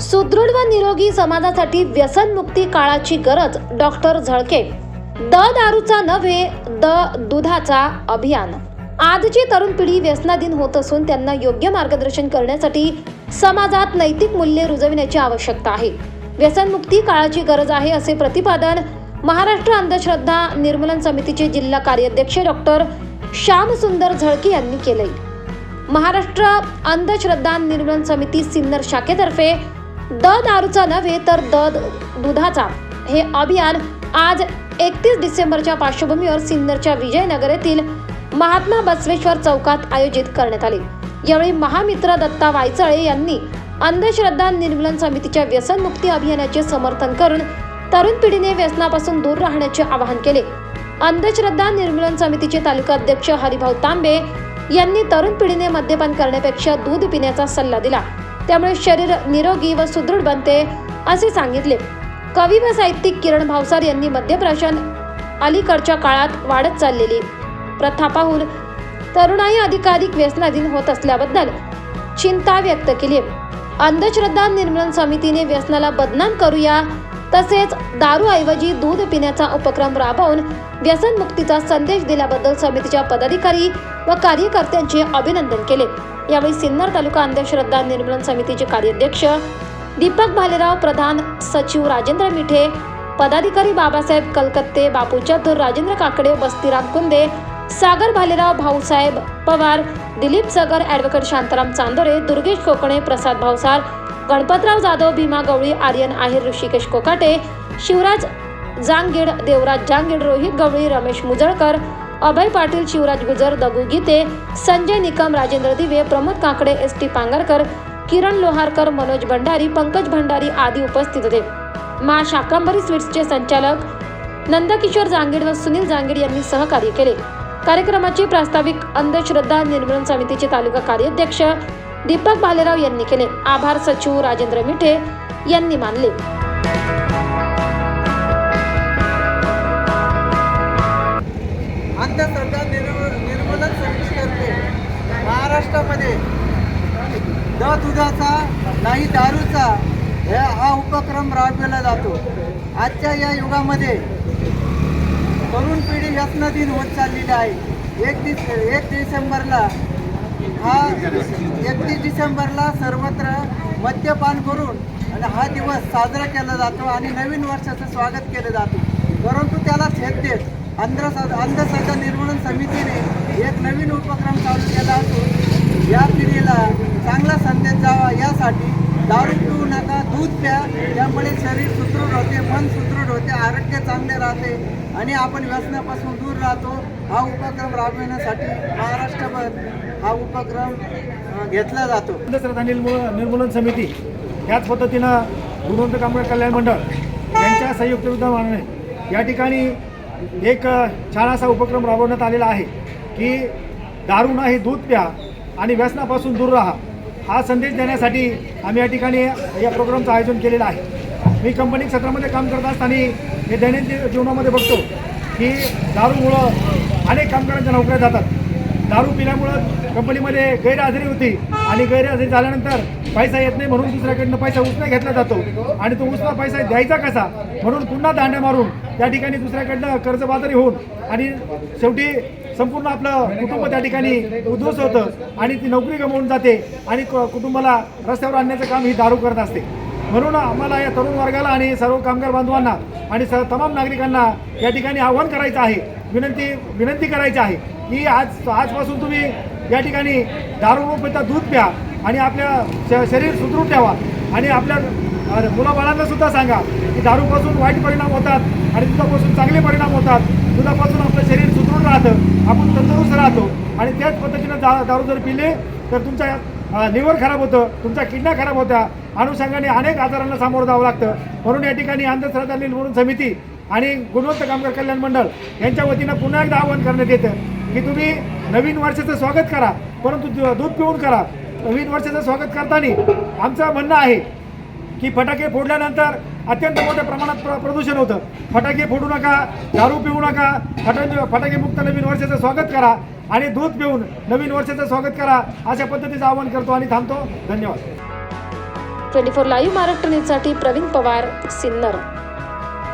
सुदृढ व निरोगी समाजासाठी व्यसनमुक्ती काळाची गरज डॉक्टर झळके. द दारूचा नव्हे द दुधाचा अभियान. आजची तरुण पिढी व्यसनाधीन होत असून त्यांना योग्य मार्गदर्शन करण्यासाठी समाजात नैतिक मूल्ये रुजविण्याची आवश्यकता आहे. व्यसनमुक्ती काळाची गरज आहे असे प्रतिपादन महाराष्ट्र अंधश्रद्धा निर्मूलन समितीचे जिल्हा कार्याध्यक्ष डॉक्टर श्यामसुंदर झळके यांनी केले महाराष्ट्र अंधश्रद्धा निर्मूलन समिती सिन्नर शाखेतर्फे द दारूचा नव्हे तर द दुधाचा. हे अभियान आज एकतीस डिसेंबरच्या पार्श्वभूमीवर सिन्नरच्या विजयनगर येथील महात्मा बसवेश्वर चौकात आयोजित करण्यात आले. यावेळी महामित्र दत्ता वायचळे यांनी अंधश्रद्धा निर्मूलन समितीच्या व्यसनमुक्ती अभियानाचे समर्थन करून तरुण पिढीने व्यसनापासून दूर राहण्याचे आवाहन केले. अंधश्रद्धा निर्मूलन समितीचे तालुका अध्यक्ष हरिभाऊ तांबे यांनी तरुण पिढीने मद्यपान करण्यापेक्षा दूध पिण्याचा सल्ला दिला. त्यामुळे शरीर निरोगी व सुदृढ बनते असे सांगितले. कवी व साहित्यिक किरण भावसार यांनी मध्यप्रशन अलीकडच्या काळात वाढत चाललेली. प्रथा पाहून तरुणाई अधिकाधिक व्यसनाधीन होत असल्याबद्दल चिंता व्यक्त केली. अंधश्रद्धा निर्मूलन समितीने व्यसनाला बदनाम करूया तसेच दारूऐवजी दूध पिण्याचा उपक्रम राबवून व्यसनमुक्तीचा संदेश दिल्याबद्दल समितीच्या पदाधिकारी व कार्यकर्त्यांचे अभिनंदन केले. यावेळी सिन्नर तालुका अंधश्रद्धा निर्मूलन समितीचे कार्याध्यक्ष दीपक भालेराव प्रधान सचिव राजेंद्र मिठे पदाधिकारी Babasaheb Kalkatte Bapu Chatur Rajendra Kakade Bastiram Kunde Sagar Bhalerao Bhausaheb Pawar Dilip Sagar advocate Shantaram Chandore Durgesh Kokane Prasad Bhavsar Ganpatrao Jadhav Bhima Gawali Aryan Aher Rishikesh Kokate Shivraj Jangid Devraj Jangid Rohit Gawali Ramesh Mujalkar Abhay Patil Shivraj Gujar Dagu Gite Sanjay Nikam Rajendra Dive Pramod Kakade S T Pangarkar Kiran Loharkar Manoj Bhandari Pankaj Bhandari आदी उपस्थित होते. मा शाकांबरी स्वीट्सचे संचालक नंदकिशोर जांगीड व सुनील जांगीड यांनी सहकार्य केले. कार्यक्रमाची प्रास्ताविक अंधश्रद्धा निर्मूलन समितीचे तालुका कार्याध्यक्ष दीपक भालेराव यांनी केले. आभार सचिव राजेंद्र मिठे यांनी मानले. अंधश्रद्धा निर्मू- निर्मूलन करते महाराष्ट्रामध्ये द दुधाचा नाही दारूचा हे हा उपक्रम राबविला जातो. आजच्या या युगामध्ये तरुण पिढी व्यसनाधीन होत चाललेली आहे. एक दिस एक डिसेंबरला हा एकतीस डिसेंबरला सर्वत्र मद्यपान करून आणि हा दिवस साजरा केला जातो आणि नवीन वर्षाचं स्वागत केलं जातं. परंतु त्याला छेद देत अंधश्रद्धा अंधश्रद्धा निर्मूलन समितीने एक नवीन उपक्रम चालू केला असून या पिढीला चांगला जावा यासाठी दारू पिऊ नका दूध प्या. त्यामुळे शरीर सुदृढ होते मन सुदृढ होते आरोग्य चांगले राहते आणि आपण व्यसनापासून दूर राहतो. हा उपक्रम राबविण्यासाठी महाराष्ट्रभर हा उपक्रम घेतला जातो. अंधश्रद्धा निर्मूलन निर्मूलन समिती याच पद्धतीनं गुणवंत कामगार कल्याण मंडळ यांच्या संयुक्त विद्यमानाने या ठिकाणी एक छान असा उपक्रम राबवण्यात आलेला आहे की दारू नाही दूध प्या आणि व्यसनापासून दूर राहा. हा संदेश देण्यासाठी आम्ही या ठिकाणी या प्रोग्रामचं आयोजन केलेलं आहे. मी कंपनी क्षेत्रामध्ये काम करत असताना हे दैनंदिन जीवनामध्ये बघतो की दारूमुळं अनेक कामगारांच्या नोकऱ्या जातात. दारू पिल्यामुळं कंपनीमध्ये गैरहजेरी होती आणि गैरहजेरी झाल्यानंतर पैसा येत नाही म्हणून दुसऱ्याकडनं पैसा उसना घेतला जातो. आणि तो उसना पैसा द्यायचा कसा? म्हणून पुन्हा दांड्या मारून त्या ठिकाणी दुसऱ्याकडनं कर्जबाजारी होऊन आणि शेवटी संपूर्ण आपलं कुटुंब त्या ठिकाणी उद्ध्वस्त होतं आणि ती नोकरी गमावून जाते आणि कुटुंबाला रस्त्यावर आणण्याचं काम ही दारू करत असते. म्हणून आम्हाला या तरुण वर्गाला आणि सर्व कामगार बांधवांना आणि सर्व तमाम नागरिकांना या ठिकाणी आव्हान करायचं आहे विनंती विनंती करायची आहे की आज आजपासून तुम्ही या ठिकाणी दारू न पिता दूध प्या आणि आपल्या श- शरीर सुदृढ ठेवा. आणि आपल्या मुलाबाळांना सुद्धा सांगा की दारूपासून वाईट परिणाम होतात आणि दुधापासून चांगले परिणाम होतात. दुधापासून आपलं शरीर सुदृढ राहतं. आपण तंदुरुस्त राहतो. आणि त्याच पद्धतीनं दा दारू जर पिले तर तुमच्या लिव्हर खराब होतं तुमच्या किडन्या खराब होत्या. अनुषंगाने अनेक आजारांना सामोरं जावं लागतं. म्हणून या ठिकाणी अंधश्रद्धा निर्मूलन समिती आणि गुणवंत कामगार कल्याण मंडळ यांच्या वतीनं पुन्हा एकदा आवाहन करण्यात येतं की तुम्ही नवीन वर्षाचं स्वागत करा परंतु दूध पिऊन करा. नवीन वर्षाचं स्वागत करताना आमचं म्हणणं आहे की फटाके फोडल्यानंतर अत्यंत मोठ्या प्रमाणात प्र प्रदूषण होतं. फटाके फोडू नका दारू पिऊ नका फटाके फटाकेमुक्त नवीन वर्षाचं स्वागत करा आणि दूध पिऊन नवीन वर्षाचं स्वागत करा अशा पद्धतीचं आवाहन करतो आणि थांबतो. धन्यवाद. ट्वेंटी फोर लाईव्ह महाराष्ट्र न्यूजसाठी प्रवीण पवार सिन्नर.